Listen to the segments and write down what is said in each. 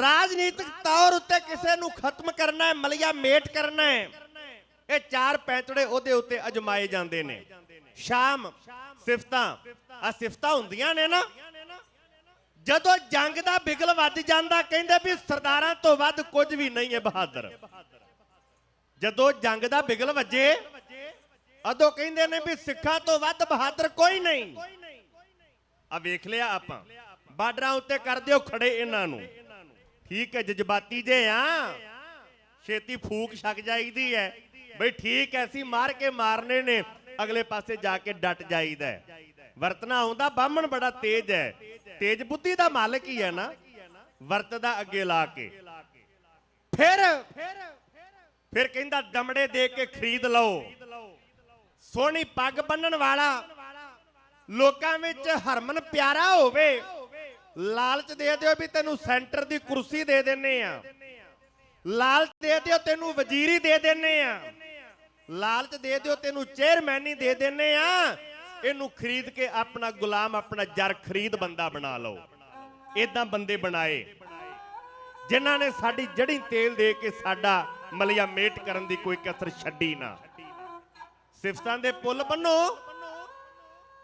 ਰਾਜਨੀਤਿਕ ਤੌਰ ਉੱਤੇ ਕਿਸੇ ਨੂੰ ਖਤਮ ਕਰਨਾ ਹੈ, ਮਲਿਆ ਮੇਟ ਕਰਨਾ ਹੈ। ਇਹ ਚਾਰ ਪੈਂਤੜੇ ਉਹਦੇ ਉੱਤੇ ਅਜਮਾਏ ਜਾਂਦੇ ਨੇ। ਸ਼ਾਮ, ਸਿਫਤਾਂ ਆ ਸਿਫਤਾਂ ਹੁੰਦੀਆਂ ਨੇ ਨਾ। ਜਦੋਂ ਜੰਗ ਦਾ ਬਿਗਲ ਵੱਜ ਜਾਂਦਾ, ਕਹਿੰਦੇ ਵੀ ਸਰਦਾਰਾਂ ਤੋਂ ਵੱਧ ਕੁਝ ਵੀ ਨਹੀਂ ਹੈ ਬਹਾਦਰ। ਜਦੋਂ ਜੰਗ ਦਾ ਬਿਗਲ ਵੱਜੇ ਅਦੋਂ ਕਹਿੰਦੇ ਨੇ ਵੀ ਸਿੱਖਾਂ ਤੋਂ ਵੱਧ ਬਹਾਦਰ ਕੋਈ ਨਹੀਂ। ਆ ਵੇਖ ਲਿਆ ਆਪਾਂ। ਬਾਰਡਰਾਂ ਉੱਤੇ ਕਰ ਦਿਓ ਖੜੇ ਇਹਨਾਂ ਨੂੰ। ਠੀਕ ਹੈ, ਜਜ਼ਬਾਤੀ ਜੇ ਆ। ਛੇਤੀ ਫੂਕ ਛਕ ਜਾਈਦੀ ਹੈ। ਬਈ ਠੀਕ ਐ ਮਾਰ ਕੇ ਮਾਰਨੇ ਨੇ, ਅਗਲੇ ਪਾਸੇ ਜਾ ਕੇ ਡਟ ਜਾਈਦਾ ਹੈ। ਆਉਂਦਾ, ਬਾਹਮਣ ਬੜਾ ਤੇਜ ਹੈ। ਤੇਜ ਬੁੱਧੀ ਦਾ ਮਾਲਕ ਹੀ ਹੈ ਨਾ। ਵਰਤਦਾ ਅੱਗੇ ਲਾ ਕੇ। ਫਿਰ ਫਿਰ ਕਹਿੰਦਾ, ਦਮੜੇ ਦੇ ਕੇ ਖਰੀਦ ਲਓ। ਸੋਹਣੀ ਪੱਗ ਬੰਨਣ ਵਾਲਾ, ਲੋਕਾਂ ਵਿੱਚ ਹਰਮਨ ਪਿਆਰਾ ਹੋਵੇ। ਲਾਲਚ ਦੇ ਦਿਓ ਵੀ ਤੈਨੂੰ ਸੈਂਟਰ ਦੀ ਕੁਰਸੀ ਦੇ ਦਿੰਨੇ ਆ। ਲਾਲਚ ਦੇ ਦਿਓ, ਤੈਨੂੰ ਵਜ਼ੀਰੀ ਦੇ ਦਿੰਨੇ ਆ। ਲਾਲਚ ਦੇ ਦਿਓ, ਤੈਨੂੰ ਚੇਅਰਮੈਨੀ ਦੇ ਦਿੰਨੇ ਆ। ਇਹਨੂੰ ਖਰੀਦ ਕੇ ਆਪਣਾ ਗੁਲਾਮ, ਆਪਣਾ ਜਰ ਖਰੀਦ ਬੰਦਾ ਬਣਾ ਲਓ। ਇਦਾਂ ਬੰਦੇ ਬਣਾਏ। ਜਿਨ੍ਹਾਂ ਨੇ ਸਾਡੀ ਜੜੀ ਤੇਲ ਦੇ ਕੇ ਸਾਡਾ ਮਲਿਆ ਮੇਟ ਕਰਨ ਦੀ ਕੋਈ ਕਸਰ ਛੱਡੀ ਨਾ। ਸਿਫਤਾਂ ਦੇ ਪੁੱਲ ਬੰਨੋ।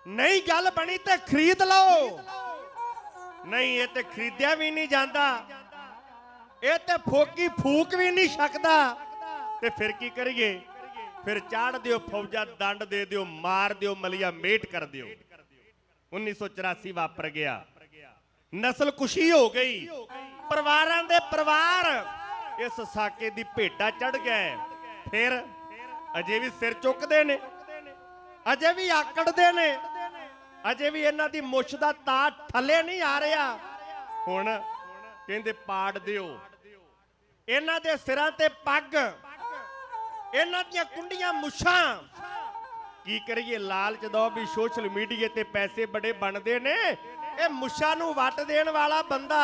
ਨਹੀਂ ਗੱਲ ਬਣੀ ਤੇ ਖਰੀਦ ਲਓ। ਨਹੀਂ, ਇਹ ਤੇ ਖਰੀਦਿਆ ਵੀ ਨਹੀਂ ਜਾਂਦਾ। ਇਹ ਤੇ ਫੋਕੀ ਫੂਕ ਵੀ ਨਹੀਂ ਸਕਦਾ। ਤੇ ਫਿਰ ਕੀ ਕਰੀਏ? ਫਿਰ ਚਾੜ ਦਿਓ, ਫੌਜਾ ਦੰਡ ਦੇ ਦਿਓ, ਮਾਰ ਦਿਓ, ਮਲਿਆ ਮੇਟ ਕਰ ਦਿਓ। 1984 ਵਾਪਰ ਗਿਆ। ਨਸਲ ਕੁਸ਼ੀ ਹੋ ਗਈ। ਪਰਿਵਾਰਾਂ ਦੇ ਪਰਿਵਾਰ ਇਸ ਸਾਕੇ ਦੀ ਭੇਟਾ ਚੜ ਗਏ। ਫਿਰ ਅਜੇ ਵੀ ਸਿਰ ਚੁੱਕਦੇ ਨੇ। ਅਜੇ ਵੀ ਆਕੜਦੇ ਨੇ। ਅਜੇ ਵੀ ਇਹਨਾਂ ਦੀ ਮੁੱਛ ਦਾ ਤਾਂ ਥੱਲੇ ਨਹੀਂ ਆ ਰਿਹਾ। ਹੁਣ ਕਹਿੰਦੇ ਪਾੜ ਦਿਓ। ਇਹਨਾਂ ਦੇ ਸਿਰਾਂ ਤੇ ਪੱਗ। ਇਹਨਾਂ ਦੀਆਂ ਕੁੰਡੀਆਂ ਮੁੱਛਾਂ। ਕੀ ਕਰੀਏ ਲਾਲਚ ਦੋ ਵੀ ਸੋਸ਼ਲ ਮੀਡੀਆ ਤੇ ਪੈਸੇ ਬੜੇ ਬਣਦੇ ਨੇ। ਇਹ ਮੁੱਛਾਂ ਨੂੰ ਵੱਟ ਦੇਣ ਵਾਲਾ ਬੰਦਾ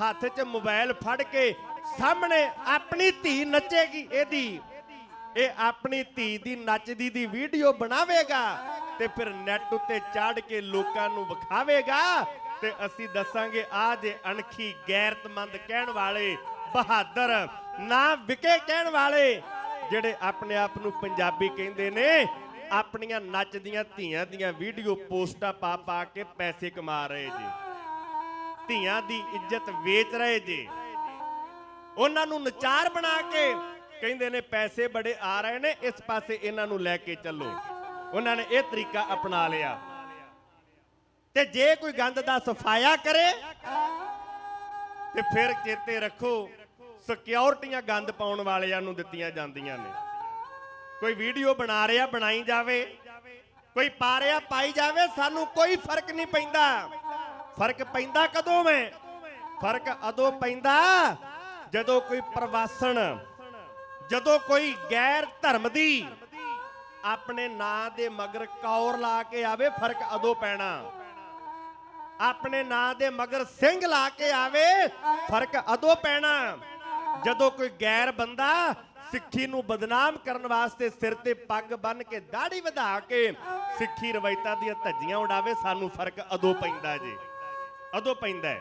ਹੱਥ 'ਚ ਮੋਬਾਈਲ ਫੜ ਕੇ ਸਾਹਮਣੇ ਆਪਣੀ ਧੀ ਨੱਚੇਗੀ। ਇਹਦੀ ਇਹ ਆਪਣੀ ਧੀ ਦੀ ਨੱਚਦੀ ਦੀ ਵੀਡੀਓ ਬਣਾਵੇਗਾ ਤੇ ਫਿਰ ਨੈਟ ਉੱਤੇ ਚਾੜ ਕੇ ਲੋਕਾਂ ਨੂੰ ਵਿਖਾਵੇਗਾ ਤੇ ਅਸੀਂ ਦੱਸਾਂਗੇ ਆ ਜੇ ਅਣਖੀ ਗੈਰਤਮੰਦ ਕਹਿਣ ਵਾਲੇ, ਬਹਾਦਰ, ਨਾ ਵਿਕੇ ਕਹਿਣ ਵਾਲੇ, ਜਿਹੜੇ ਆਪਣੇ ਆਪ ਨੂੰ ਪੰਜਾਬੀ ਕਹਿੰਦੇ ਨੇ, ਆਪਣੀਆਂ ਨੱਚਦੀਆਂ ਧੀਆਂ ਦੀਆਂ ਵੀਡੀਓ ਪੋਸਟਾਂ ਪਾ ਪਾ ਕੇ ਪੈਸੇ ਕਮਾ ਰਹੇ ਜੀ। ਧੀਆਂ ਦੀ ਇੱਜ਼ਤ ਵੇਚ ਰਹੇ ਜੀ। ਉਹਨਾਂ ਨੂੰ ਨਚਾਰ ਬਣਾ ਕੇ ਕਹਿੰਦੇ ਨੇ ਪੈਸੇ ਬੜੇ ਆ ਰਹੇ ਨੇ, ਇਸ ਪਾਸੇ ਇਹਨਾਂ ਨੂੰ ਲੈ ਕੇ ਚੱਲੋ। ਉਹਨਾਂ ਨੇ ਇਹ ਤਰੀਕਾ ਅਪਣਾ ਲਿਆ। ਤੇ ਜੇ ਕੋਈ ਗੰਦ ਦਾ ਸਫਾਇਆ ਕਰੇ, ਤੇ ਫਿਰ ਚੇਤੇ ਰੱਖੋ, ਸਿਕਿਉਰਟੀਆਂ ਗੰਦ ਪਾਉਣ ਵਾਲਿਆਂ ਨੂੰ ਦਿੱਤੀਆਂ ਜਾਂਦੀਆਂ ਨੇ। ਕੋਈ ਵੀਡੀਓ ਬਣਾ ਰਿਹਾ, ਬਣਾਈ ਜਾਵੇ। ਕੋਈ ਪਾ ਰਿਹਾ, ਪਾਈ ਜਾਵੇ, ਸਾਨੂੰ ਕੋਈ ਫ਼ਰਕ ਨਹੀਂ ਪੈਂਦਾ। ਫ਼ਰਕ ਪੈਂਦਾ ਕਦੋਂ ਮੈਂ ਫ਼ਰਕ ਅਦੋਂ ਪੈਂਦਾ ਜਦੋਂ ਕੋਈ ਪ੍ਰਵਾਸਣ ਜਦੋਂ ਕੋਈ ਗੈਰ ਧਰਮ ਦੀ ਆਪਣੇ ਨਾਂ ਦੇ ਮਗਰ ਕੌਰ ਲਾ ਕੇ ਆਵੇ, ਫ਼ਰਕ ਅਦੋਂ ਪੈਣਾ। ਆਪਣੇ ਨਾਂ ਦੇ ਮਗਰ ਸਿੰਘ ਲਾ ਕੇ ਆਵੇ, ਫ਼ਰਕ ਅਦੋਂ ਪੈਣਾ। ਜਦੋਂ ਕੋਈ ਗੈਰ ਬੰਦਾ ਸਿੱਖੀ ਨੂੰ ਬਦਨਾਮ ਕਰਨ ਵਾਸਤੇ ਸਿਰ ਤੇ ਪੱਗ ਬੰਨ ਕੇ ਦਾੜੀ ਵਧਾ ਕੇ ਸਿੱਖੀ ਰਵਾਇਤਾਂ ਦੀਆਂ ਧੱਜੀਆਂ ਉਡਾਵੇ, ਸਾਨੂੰ ਫ਼ਰਕ ਅਦੋਂ ਪੈਂਦਾ ਜੀ। ਅਦੋਂ ਪੈਂਦਾ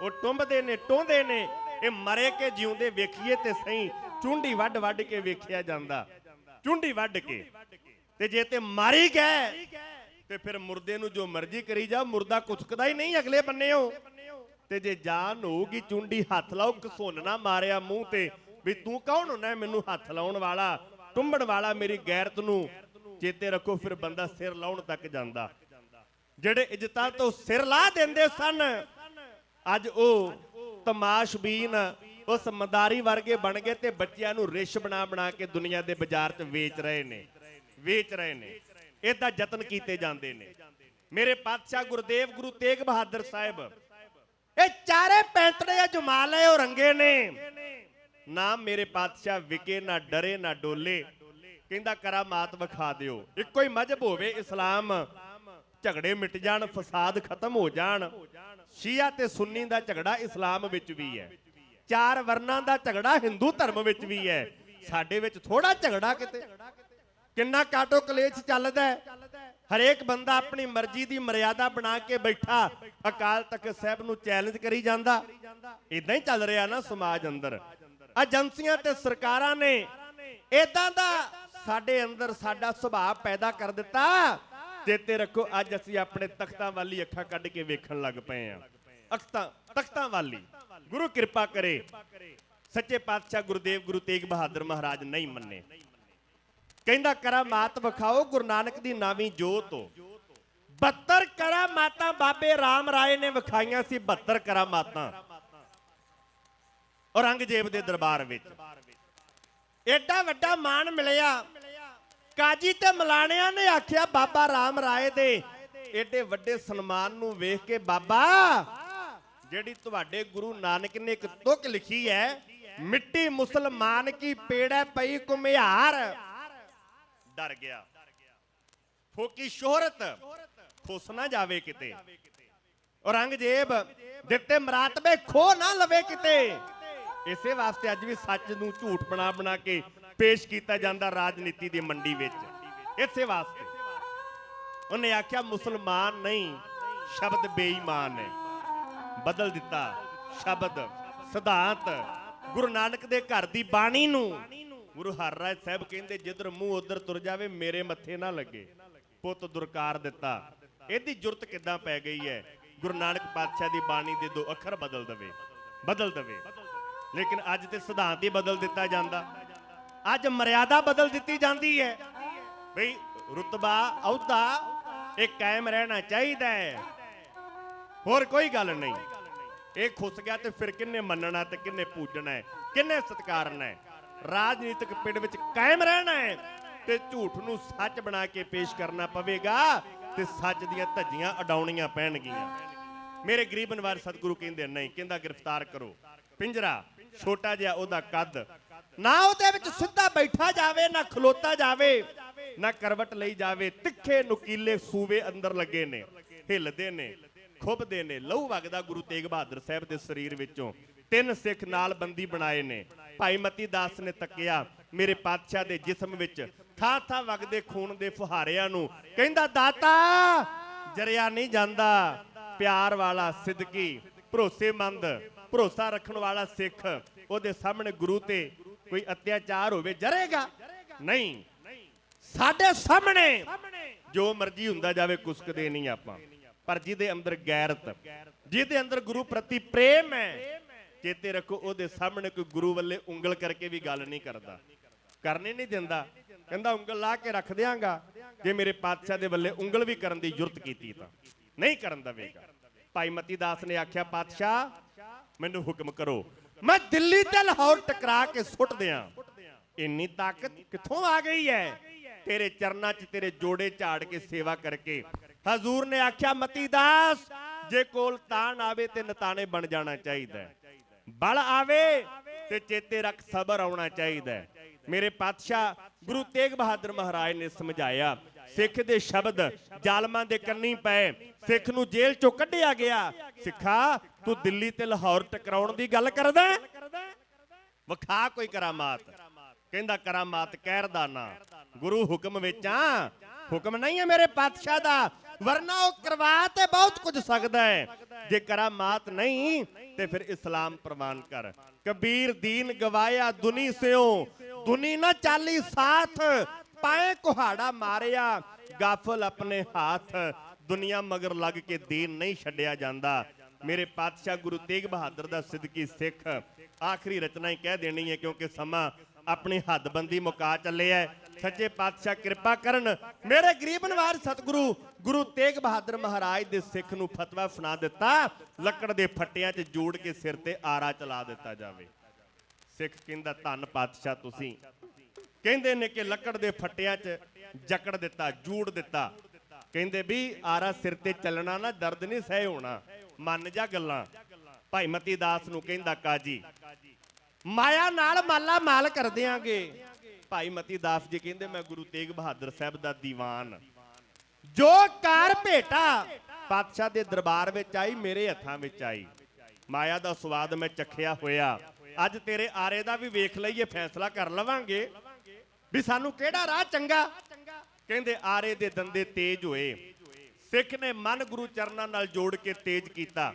ਉਹ ਟੁੰਬਦੇ ਨੇ, ਟੋਂਦੇ ਨੇ, ਇਹ ਮਰੇ ਕੇ ਜਿਉਂਦੇ ਵੇਖੀਏ ਤੇ ਸਹੀ। ਚੁੰਡੀ ਵੱਢ ਵੱਢ ਕੇ ਵੇਖਿਆ ਜਾਂਦਾ। ਚੁੰਡੀ ਵੱਡ ਕੇ। ਤੇ ਜੇ ਤੇ ਮਾਰੀ ਗਏ, ਤੇ ਫਿਰ ਮੁਰਦੇ ਨੂੰ ਜੋ ਮਰਜ਼ੀ ਕਰੀ ਜਾ, ਮੁਰਦਾ ਕੁਸਕਦਾ ਹੀ ਨਹੀਂ ਅਗਲੇ ਬੰਨੇਓ। ਤੇ ਜੇ ਜਾਨ ਹੋਊਗੀ ਚੁੰਡੀ, ਹੱਥ ਲਾਓ ਘਸੁੰਨ ਨਾ ਮਾਰਿਆ ਮੂੰਹ ਤੇ, ਵੀ ਤੂੰ ਕੌਣ ਹੁੰਦਾ ਮੈਨੂੰ ਹੱਥ ਲਾਉਣ ਵਾਲਾ, ਟੁੰਬਣ ਵਾਲਾ ਮੇਰੀ ਗੈਰਤ ਨੂੰ। ਚੇਤੇ ਰੱਖੋ, ਫਿਰ ਬੰਦਾ ਸਿਰ ਲਾਉਣ ਤੱਕ ਜਾਂਦਾ। ਜਿਹੜੇ ਇੱਜ਼ਤਾਂ ਤੋਂ ਸਿਰ ਲਾ ਦਿੰਦੇ ਸਨ, ਅੱਜ ਉਹ ਤਮਾਸ਼ਬੀਨ ਉਹ ਮਦਾਰੀ ਵਰਗੇ ਬਣ ਗਏ ਤੇ ਬੱਚਿਆਂ ਨੂੰ ਰਿਸ਼ ਬਣਾ ਬਣਾ ਕੇ ਦੁਨੀਆ ਦੇ ਬਾਜ਼ਾਰ 'ਚ ਵੇਚ ਰਹੇ ਨੇ, ਵੇਚ ਰਹੇ ਨੇ। ਇਹਦਾ ਯਤਨ ਕੀਤੇ ਜਾਂਦੇ ਨੇ। ਮੇਰੇ ਪਾਤਸ਼ਾਹ ਗੁਰਦੇਵ ਗੁਰੂ ਤੇਗ ਬਹਾਦਰ ਸਾਹਿਬ, ਇਹ ਚਾਰੇ ਪੈਂਤੜੇ ਆ ਜਮਾ ਲਏ ਉਹ ਰੰਗੇ ਨੇ। ਨਾ ਮੇਰੇ ਪਾਤਸ਼ਾਹ ਵਿਕੇ, ਨਾ ਡਰੇ, ਨਾ ਡੋਲੇ। ਕਹਿੰਦਾ ਕਰਾਮਾਤ ਵਿਖਾ ਦਿਓ। ਇੱਕੋ ਹੀ ਮਜਹਬ ਹੋਵੇ, ਇਸਲਾਮ ਝਗੜੇ ਮਿਟ ਜਾਣ, ਫਸਾਦ ਖਤਮ ਹੋ ਜਾਣ। ਸ਼ੀਆ ਤੇ ਸੁੰਨੀ ਦਾ ਝਗੜਾ ਇਸਲਾਮ ਵਿੱਚ ਵੀ ਹੈ। ਚਾਰ ਵਰਨਾਂ ਦਾ ਝਗੜਾ ਹਿੰਦੂ ਧਰਮ ਵਿੱਚ ਵੀ ਹੈ। ਸਾਡੇ ਵਿੱਚ ਥੋੜਾ ਝਗੜਾ ਕਿਤੇ। ਕਿੰਨਾ ਕਾਟੋ ਕਲੇਸ਼ ਚੱਲਦਾ ਹੈ। ਹਰੇਕ ਬੰਦਾ ਆਪਣੀ ਮਰਜ਼ੀ ਦੀ ਮਰਿਆਦਾ ਬਣਾ ਕੇ ਬੈਠਾ, ਅਕਾਲ ਤਖਤ ਸਾਹਿਬ ਨੂੰ ਚੈਲੰਜ ਕਰੀ ਜਾਂਦਾ। ਇਦਾਂ ਹੀ ਚੱਲ ਰਿਹਾ ਨਾ ਸਮਾਜ ਅੰਦਰ। ਏਜੰਸੀਆਂ ਤੇ ਸਰਕਾਰਾਂ ਨੇ ਇਦਾਂ ਦਾ ਸਾਡੇ ਅੰਦਰ ਸਾਡਾ ਸੁਭਾਅ ਪੈਦਾ ਕਰ ਦਿੱਤਾ। ਚੇਤੇ ਰੱਖੋ, ਅੱਜ ਅਸੀਂ ਆਪਣੇ ਤਖਤਾਂ ਵਾਲੀ ਅੱਖਾਂ ਕੱਢ ਕੇ ਵੇਖਣ ਲੱਗ ਪਏ ਆ ਅਖਤਾਂ ਤਖਤਾਂ ਵਾਲੀ। ਗੁਰੂ ਕਿਰਪਾ ਕਰੇ। ਸੱਚੇ ਪਾਤਸ਼ਾਹ ਗੁਰਦੇਵ ਗੁਰੂ ਤੇਗ ਬਹਾਦਰ ਮਹਾਰਾਜ ਨਹੀਂ ਮੰਨੇ। ਕਹਿੰਦਾ ਕਰਾਮਾਤ ਵਿਖਾਓ ਗੁਰੂ ਨਾਨਕ ਦੀ ਨਾਵੀਂ ਜੋਤ 72 ਕਰਾਮਾਤਾਂ ਬਾਬੇ RAM ਰਾਏ ਨੇ ਵਿਖਾਈਆਂ ਸੀ 72 ਕਰਾਮਾਤਾਂ ਔਰੰਗਜ਼ੇਬ ਦੇ ਦਰਬਾਰ ਵਿੱਚ। ਐਡਾ ਵੱਡਾ ਮਾਣ ਮਿਲਿਆ। ਕਾਜੀ ਤੇ ਮਲਾਣਿਆਂ ਨੇ ਆਖਿਆ, ਬਾਬਾ RAM ਰਾਏ ਦੇ ਐਡੇ ਵੱਡੇ ਸਨਮਾਨ ਨੂੰ ਵੇਖ ਕੇ ਬਾਬਾ ਜਿਹੜੀ ਤੁਹਾਡੇ ਗੁਰੂ ਨਾਨਕ ਨੇ ਇੱਕ ਤੁਕ ਲਿਖੀ ਹੈ, ਮਿੱਟੀ ਮੁਸਲਮਾਨ ਕੀ ਪੇੜੈ ਪਈ ਕੁਮਿਹਾਰ ਡਰ ਗਿਆ। ਫੋਕੀ ਸ਼ੋਹਰਤ ਖੁੱਸ ਨਾ ਜਾਵੇ ਕਿਤੇ। ਔਰੰਗਜ਼ੇਬ ਦਿੱਤੇ ਮਰਾਤਬੇ ਖੋ ਨਾ ਲਵੇ ਕਿਤੇ। ਇਸੇ ਵਾਸਤੇ ਅੱਜ ਵੀ ਸੱਚ ਨੂੰ ਝੂਠ ਬਣਾ ਬਣਾ ਕੇ ਪੇਸ਼ ਕੀਤਾ ਜਾਂਦਾ ਰਾਜਨੀਤੀ ਦੀ ਮੰਡੀ ਵਿੱਚ। ਇਸੇ ਵਾਸਤੇ। ਉਹਨੇ ਆਖਿਆ, ਮੁਸਲਮਾਨ ਨਹੀਂ, ਸ਼ਬਦ ਬੇਈਮਾਨ ਹੈ। ਬਦਲ ਦਿੱਤਾ। ਸ਼ਬਦ, ਸਿਧਾਂਤ, ਗੁਰੂ ਨਾਨਕ ਦੇ ਘਰ ਦੀ ਬਾਣੀ ਨੂੰ। ਗੁਰੂ ਹਰਰਾਏ ਸਾਹਿਬ ਕਹਿੰਦੇ, ਜਿੱਧਰ ਮੂੰਹ, ਉਧਰ ਤੁਰ ਜਾਵੇ, ਮੇਰੇ ਮੱਥੇ ਨਾ ਲੱਗੇ। ਪੁੱਤ ਦੁਰਕਾਰ ਦਿੱਤਾ। ਇਹਦੀ ਜੁਰਤ ਕਿੱਦਾਂ ਪੈ ਗਈ ਹੈ? ਗੁਰੂ ਨਾਨਕ ਪਾਤਸ਼ਾਹ ਦੀ ਬਾਣੀ ਦੇ ਦੋ ਅੱਖਰ ਬਦਲ ਦਵੇ। ਬਦਲ ਦਵੇ। ਲੇਕਿਨ ਅੱਜ ਤੇ ਸਿਧਾਂਤ ਹੀ ਬਦਲ ਦਿੱਤਾ ਜਾਂਦਾ। ਅੱਜ ਮਰਿਆਦਾ ਬਦਲ ਦਿੱਤੀ ਜਾਂਦੀ ਹੈ। ਬਈ, ਰੁਤਬਾ, ਅਹੁਦਾ, ਇਹ ਕਾਇਮ ਰਹਿਣਾ ਚਾਹੀਦਾ ਹੈ। ਹੋਰ ਕੋਈ ਗੱਲ ਨਹੀਂ। ਇਹ ਖੁੱਸ ਗਿਆ ਤੇ ਫਿਰ ਕਿੰਨੇ ਮੰਨਣਾ ਤੇ ਕਿੰਨੇ ਪੂਜਣਾ ਹੈ, ਕਿੰਨੇ ਸਤਿਕਾਰਨਾ ਹੈ। ਰਾਜਨੀਤਿਕ ਪਿੰਡ ਵਿੱਚ ਕਾਇਮ ਰਹਿਣਾ ਹੈ ਤੇ ਝੂਠ ਨੂੰ ਸੱਚ ਬਣਾ ਕੇ ਪੇਸ਼ ਕਰਨਾ ਪਵੇਗਾ ਤੇ ਸੱਚ ਦੀਆਂ ਧੱਜੀਆਂ ਅਡਾਉਣੀਆਂ ਪੈਣਗੀਆਂ। ਮੇਰੇ ਗਰੀਬ ਨਵਾਰ ਸਤਿਗੁਰੂ ਕਹਿੰਦੇ ਨਹੀਂ, ਕਹਿੰਦਾ ਗ੍ਰਿਫਤਾਰ ਕਰੋ। ਪਿੰਜਰਾ ਛੋਟਾ ਜਿਹਾ ਉਹਦਾ ਕੱਦ। ਨਾ ਉਹਦੇ ਵਿੱਚ ਸਿੱਧਾ ਬੈਠਾ ਜਾਵੇ, ਨਾ ਖਲੋਤਾ ਜਾਵੇ, ਨਾ ਕਰਵਟ ਲਈ ਜਾਵੇ, ਤਿੱਖੇ ਨੁਕੀਲੇ ਸੂਵੇ ਅੰਦਰ ਲੱਗੇ ਨੇ, ਹਿੱਲਦੇ ਨੇ। ਖੁੱਬਦੇ ਨੇ, ਲਹੂ ਵਗਦਾ ਗੁਰੂ ਤੇਗ ਬਹਾਦਰ ਸਾਹਿਬ ਦੇ ਸਰੀਰ ਵਿੱਚੋਂ। ਤਿੰਨ ਸਿੱਖ ਨਾਲ ਬੰਦੀ ਬਣਾਏ ਨੇ। ਭਾਈ ਮਤੀ ਦਾਸ ਨੇ ਤੱਕਿਆ, ਮੇਰੇ ਪਾਤਸ਼ਾਹ ਦੇ ਜਿਸਮ ਵਿੱਚ ਥਾਂ ਥਾਂ ਵਗਦੇ ਖੂਨ ਦੇ ਫੁਹਾਰਿਆਂ ਨੂੰ ਕਹਿੰਦਾ, ਦਾਤਾ, ਜਰਿਆ ਨਹੀਂ ਜਾਂਦਾ। ਪਿਆਰ ਵਾਲਾ ਸਿੱਧਕੀ, ਭਰੋਸੇਮੰਦ, ਭਰੋਸਾ ਰੱਖਣ ਵਾਲਾ ਸਿੱਖ, ਉਹਦੇ ਸਾਹਮਣੇ ਗੁਰੂ ਤੇ ਕੋਈ ਅਤਿਆਚਾਰ ਹੋਵੇ, ਜਰੇਗਾ। ਨਹੀਂ, ਸਾਡੇ ਸਾਹਮਣੇ ਜੋ ਮਰਜ਼ੀ ਹੁੰਦਾ ਜਾਵੇ, ਕੁਸਕਦੇ ਨਹੀਂ ਆਪਾਂ। ਪਰ ਜਿਹਦੇ ਅੰਦਰ ਗੈਰਤ, ਜਿਹਦੇ ਅੰਦਰ ਗੁਰੂ ਪ੍ਰਤੀ ਪ੍ਰੇਮ ਹੈ, ਚੇਤੇ ਰੱਖੋ ਉਹਦੇ ਸਾਹਮਣੇ ਕੋਈ ਗੁਰੂ ਵੱਲੇ ਉਂਗਲ ਕਰਕੇ ਵੀ ਗੱਲ ਨਹੀਂ ਕਰਦਾ। ਕਰਨੇ ਨਹੀਂ ਦਿੰਦਾ। ਕਹਿੰਦਾ ਉਂਗਲ ਲਾ ਕੇ ਰੱਖ ਦਿਆਂਗਾ। ਜੇ ਮੇਰੇ ਪਾਤਸ਼ਾਹ ਦੇ ਵੱਲੇ ਉਂਗਲ ਵੀ ਕਰਨ ਦੀ ਜੁਰਤ ਕੀਤੀ ਤਾਂ। ਨਹੀਂ ਕਰਨ ਦਵੇਗਾ। ਭਾਈ ਮਤੀ ਦਾਸ ਨੇ ਆਖਿਆ, ਪਾਤਸ਼ਾਹ, ਮੈਨੂੰ ਹੁਕਮ ਕਰੋ। ਮੈਂ ਦਿੱਲੀ ਤੇ ਲਾਹੌਰ ਟਕਰਾ ਕੇ ਸੁੱਟ ਦਿਆਂ। ਇੰਨੀ ਤਾਕਤ ਕਿੱਥੋਂ ਆ ਗਈ ਹੈ? ਤੇਰੇ ਚਰਨਾਂ 'ਚ ਤੇਰੇ ਜੋੜੇ ਝਾੜ ਕੇ ਸੇਵਾ ਕਰਕੇ ਹਜ਼ੂਰ ਨੇ ਆਖਿਆ, ਮਤੀ ਦਾਸ, ਜੇ ਕੋਲ ਤਾਣ ਆਵੇ ਤੇ ਨਤਾਣੇ ਬਣ ਜਾਣਾ ਚਾਹੀਦਾ ਹੈ। ਬਲ ਆਵੇ ਤੇ ਚੇਤੇ ਰੱਖ ਸਬਰ ਆਉਣਾ ਚਾਹੀਦਾ ਮੇਰੇ ਪਾਤਸ਼ਾਹ ਗੁਰੂ ਤੇਗ ਬਹਾਦਰ ਮਹਾਰਾਜ ਨੇ ਸਮਝਾਇਆ, ਸਿੱਖ ਦੇ ਸ਼ਬਦ ਜ਼ਾਲਮਾਂ ਦੇ ਕੰਨੀ ਪਏ, ਸਿੱਖ ਨੂੰ ਜੇਲ੍ਹ ਚੋਂ ਕੱਢਿਆ ਗਿਆ। ਸਿੱਖਾ, ਤੂੰ ਦਿੱਲੀ ਤੇ ਲਾਹੌਰ ਟਕਰਾਉਣ ਦੀ ਗੱਲ ਕਰਦਾ ਹੈ? ਵਿਖਾ ਕੋਈ ਕਰਾਮਾਤ। ਕਹਿੰਦਾ, ਕਰਾਮਾਤ ਕਹਿਰ ਦਾ ਨਾ। ਗੁਰੂ ਹੁਕਮ ਵਿੱਚ ਆ। ਹੁਕਮ ਨਹੀਂ ਹੈ ਮੇਰੇ ਪਾਤਸ਼ਾਹ ਦਾ। ਵਰਨਾ ਉਹ ਕਰਵਾ ਤੇ ਬਹੁਤ ਕੁਝ ਸਕਦਾ ਹੈ। ਜੇ ਕਰਾਮਾਤ ਨਹੀਂ, ਤੇ ਫਿਰ ਇਸਲਾਮ ਪ੍ਰਵਾਨ ਕਰ। ਕਬੀਰ ਦੀਨ ਗਵਾਇਆ ਦੁਨੀ ਸਿਓ ਦੁਨੀ ਨਾ ਚਾਲੀ ਸਾਥ, ਪਾਏ ਕੁਹਾੜਾ ਮਾਰਿਆ। ਗਾਫਲ ਆਪਣੇ ਹੱਥ। ਦੁਨੀਆ ਮਗਰ ਲੱਗ ਕੇ ਦੀਨ ਨਹੀਂ ਛੱਡਿਆ ਜਾਂਦਾ। ਮੇਰੇ ਪਾਤਸ਼ਾਹ ਗੁਰੂ ਤੇਗ ਬਹਾਦਰ ਦਾ ਸਿੱਧਕੀ ਸਿੱਖ। ਆਖਰੀ ਰਚਨਾ ਹੀ ਕਹਿ ਦੇਣੀ ਹੈ, ਕਿਉਂਕਿ ਸਮਾਂ ਆਪਣੀ ਹੱਦਬੰਦੀ ਮੁਕਾ ਚੱਲਿਆ ਹੈ। ਸੱਚੇ ਪਾਤਸ਼ਾਹ ਕਿਰਪਾ ਕਰਨ। ਮੇਰੇ ਗਰੀਬ ਨਵਾਜ ਸਤਿਗੁਰੂ, ਗੁਰੂ ਤੇਗ ਬਹਾਦਰ ਮਹਾਰਾਜ ਦੇ ਸਿੱਖ ਨੂੰ ਫਤਵਾ ਸੁਣਾ ਦਿੱਤਾ, ਲੱਕੜ ਦੇ ਫੱਟਿਆਂ 'ਚ ਜੋੜ ਕੇ ਸਿਰ ਤੇ ਆਰਾ ਚਲਾ ਦਿੱਤਾ ਜਾਵੇ। ਸਿੱਖ ਕਹਿੰਦਾ, ਧੰਨ ਪਾਤਸ਼ਾਹ ਤੁਸੀਂ। ਕਹਿੰਦੇ ਨੇ ਕਿ ਲੱਕੜ ਦੇ ਫੱਟਿਆਂ 'ਚ ਜਕੜ ਦਿੱਤਾ, ਜੂੜ ਦਿੱਤਾ। ਕਹਿੰਦੇ ਵੀ ਆਰਾ ਸਿਰ ਤੇ ਚੱਲਣਾ ਨਾ, ਦਰਦ ਨਹੀਂ ਸਹਿ ਹੋਣਾ। ਮੰਨ ਜਾ ਗੱਲਾਂ। ਭਾਈ ਮਤੀ ਦਾਸ ਨੂੰ ਕਹਿੰਦਾ, ਕਾਜੀ, ਮਾਇਆ ਨਾਲ ਮਾਲਾ ਮਾਲ ਕਰ ਦਿਆਂਗੇ। ਭਾਈ ਮਤੀ ਦਾਸ ਜੀ ਕਹਿੰਦੇ ਮੈਂ ਗੁਰੂ ਤੇਗ ਬਹਾਦਰ ਸਾਹਿਬ ਦਾ ਦੀਵਾਨ। ਜੋ ਕਾਰ ਭੇਟਾ ਪਾਤਸ਼ਾਹ ਦੇ ਦਰਬਾਰ ਵਿੱਚ ਆਈ ਮੇਰੇ ਹੱਥਾਂ ਵਿੱਚ ਆਈ। ਮਾਇਆ ਦਾ ਸਵਾਦ ਮੈਂ ਚਖਿਆ ਹੋਇਆ। ਅੱਜ ਤੇਰੇ ਆਰੇ ਦਾ ਵੀ ਵੇਖ ਲਈਏ ਫੈਸਲਾ ਕਰ ਲਵਾਂਗੇ। ਵੀ ਸਾਨੂੰ ਕਿਹੜਾ ਰਾਹ ਚੰਗਾ? ਕਹਿੰਦੇ ਆਰੇ ਦੇ ਦੰਦੇ ਤੇਜ ਹੋਏ। ਸਿੱਖ ਨੇ ਮਨ ਗੁਰੂ ਚਰਨਾਂ ਨਾਲ ਜੋੜ ਕੇ ਤੇਜ ਕੀਤਾ।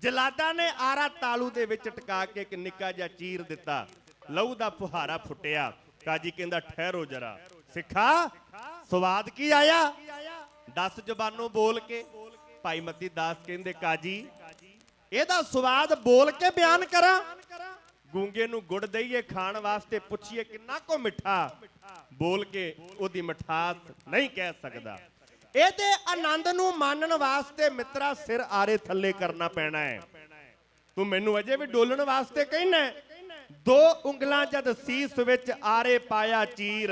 ਜਲਾਦਾ ਨੇ ਆਰਾ ਤਾਲੂ ਦੇ ਵਿੱਚ ਟਿਕਾ ਕੇ ਇੱਕ ਨਿੱਕਾ ਜਿਹਾ ਚੀਰ ਦਿੱਤਾ। ਲਹੂ ਦਾ ਫੁਹਾਰਾ ਫੁੱਟਿਆ। ਕਾਜੀ ਕਹਿੰਦਾ, ਠਹਿਰੋ ਜਰਾ। ਸਿੱਖਾ, ਸਵਾਦ ਕੀ ਆਇਆ? 10 ਜ਼ਬਾਨੋਂ ਬੋਲ ਕੇ, ਭਾਈ ਮਤੀ ਦਾਸ ਕਹਿੰਦੇ, ਕਾਜੀ, ਇਹਦਾ ਸਵਾਦ ਬੋਲ ਕੇ ਬਿਆਨ ਕਰਾਂ। ਗੂੰਗੇ ਨੂੰ ਗੁੜ ਦਈਏ, ਖਾਣ ਵਾਸਤੇ ਪੁੱਛੀਏ, ਕਿੰਨਾ ਕੋ ਮਿੱਠਾ? ਬੋਲ ਕੇ ਉਹਦੀ ਮਿਠਾਸ ਨਹੀਂ ਕਹਿ ਸਕਦਾ। ਇਹਦੇ ਆਨੰਦ ਨੂੰ ਮਾਣਨ ਵਾਸਤੇ ਮਿੱਤਰਾ ਸਿਰ ਆਰੇ ਥੱਲੇ ਕਰਨਾ ਪੈਣਾ ਹੈ। ਤੂੰ ਮੈਨੂੰ ਅਜੇ ਵੀ ਡੋਲਣ ਵਾਸਤੇ ਕਹਿਣਾ ਹੈ? ਦੋ ਉਂਗਲਾਂ ਜਦ ਸੀਸ ਵਿੱਚ ਆਰੇ ਪਾਇਆ ਚੀਰ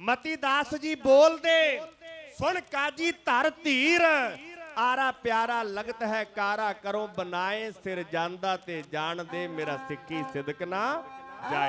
ਮਤੀ ਦਾਸ ਜੀ ਬੋਲਦੇ, ਸੁਣ ਕਾਜੀ ਧਰ ਧੀਰ, ਆਰਾ ਪਿਆਰਾ ਲਗਤ ਹੈ ਕਾਰਾ ਕਰੋ ਬਨਾਏ ਸਿਰ ਜਾਂਦਾ ਤੇ ਜਾਣਦੇ ਮੇਰਾ ਸਿੱਖੀ ਸਿਦਕ ਨਾ ਜਾਏ।